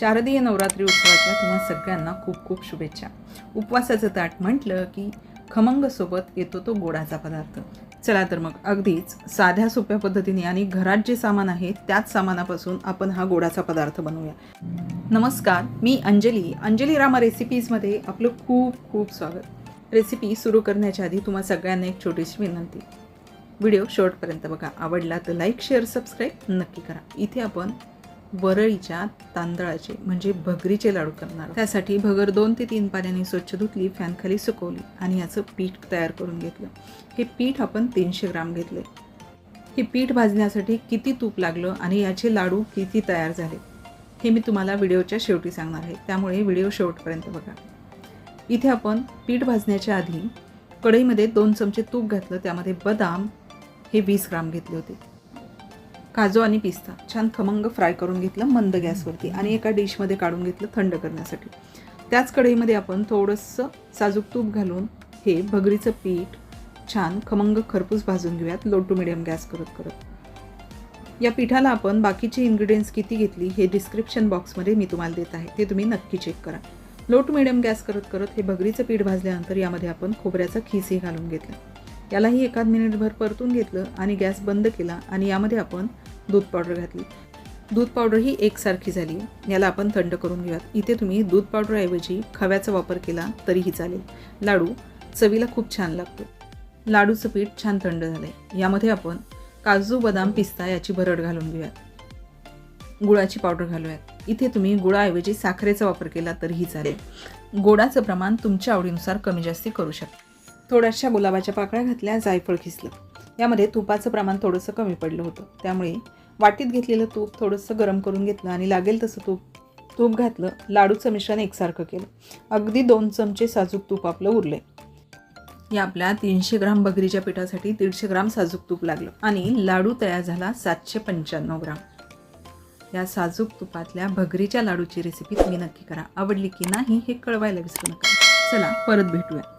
शारदीय नवरात्री उत्सवाच्या तुम्हा सगळ्यांना खूप खूप शुभेच्छा. उपवासाचं ताट म्हटलं की खमंगसोबत येतो तो गोडाचा पदार्थ. चला तर मग अगदीच साध्या सोप्या पद्धतीने आणि घरात जे सामान आहे त्याच सामानापासून आपण हा गोडाचा पदार्थ बनवूया. नमस्कार मी अंजली. अंजली रामा रेसिपीजमध्ये आपलं खूप खूप स्वागत. रेसिपी सुरू करण्याच्या आधी तुम्हा सगळ्यांना एक छोटीशी विनंती. व्हिडिओ शेवटपर्यंत बघा. आवडला तर लाईक शेअर सबस्क्राईब नक्की करा. इथे आपण वरळीच्या तांदळाचे म्हणजे भगरीचे लाडू करणार. त्यासाठी भगर दोन ते तीन पाण्याने स्वच्छ धुतली फॅनखाली सुकवली आणि याचं पीठ तयार करून घेतलं. हे पीठ आपण तीनशे ग्राम घेतले. हे पीठ भाजण्यासाठी किती तूप लागलं आणि याचे लाडू किती तयार झाले हे मी तुम्हाला व्हिडिओच्या शेवटी सांगणार आहे. त्यामुळे व्हिडिओ शेवटपर्यंत बघा. इथे आपण पीठ भाजण्याच्या आधी कढईमध्ये दोन चमचे तूप घातलं. त्यामध्ये बदाम हे वीस ग्राम घेतले होते. काजू आणि पिस्ता. छान खमंग फ्राय करून घेतलं मंद गॅसवरती आणि एका डिशमध्ये काढून घेतलं थंड करण्यासाठी. त्याच कढईमध्ये आपण थोडंसं साजूक तूप घालून हे भगरीचं पीठ छान खमंग खरपूस भाजून घेऊयात लो टू मिडियम गॅस करत करत. या पिठाला आपण बाकीचे इन्ग्रेडियंट्स किती घेतली हे डिस्क्रिप्शन बॉक्समध्ये मी तुम्हाला देत आहे ते तुम्ही नक्की चेक करा. लो टू मिडियम गॅस करत करत हे भगरीचं पीठ भाजल्यानंतर यामध्ये आपण खोबऱ्याचा खीसही घालून घेतला. यालाही एखाद मिनिटभर परतून घेतलं आणि गॅस बंद केला आणि यामध्ये आपण दूध पावडर घातली. दूध पावडर ही एकसारखी झाली. याला आपण थंड करून घेऊयात. इथे तुम्ही दूध पावडरऐवजी खव्याचा वापर केला तरीही चालेल. लाडू चवीला खूप छान लागतो. लाडूचं पीठ छान थंड झालंय. यामध्ये आपण काजू बदाम पिस्ता याची भरड घालून घेऊयात. गुळाची पावडर घालूयात. इथे तुम्ही गुळाऐवजी साखरेचा वापर केला तरीही चालेल. गोडाचं प्रमाण तुमच्या आवडीनुसार कमी जास्ती करू शकता. थोड्याशा गुलाबाच्या पाकळ्या घातल्या जायफळ खिसलं. यामध्ये तुपाचं प्रमाण थोडंसं कमी पडलं होतं. त्यामुळे वाटीत घेतलेलं तूप थोडंसं गरम करून घेतलं आणि लागेल तसं तूप तूप घातलं लाडूचं मिश्रण एकसारखं केलं. अगदी दोन चमचे साजूक तूप आपलं उरले या आपल्या तीनशे ग्राम बगरीच्या पिठासाठी दीडशे ग्राम साजूक तूप लागलं आणि लाडू तयार झाला सातशे पंच्याण्णव ग्राम. या साजूक तुपातल्या भगरीच्या लाडूची रेसिपी तुम्ही नक्की करा. आवडली की नाही हे कळवायला विसरू नका. चला परत भेटूया.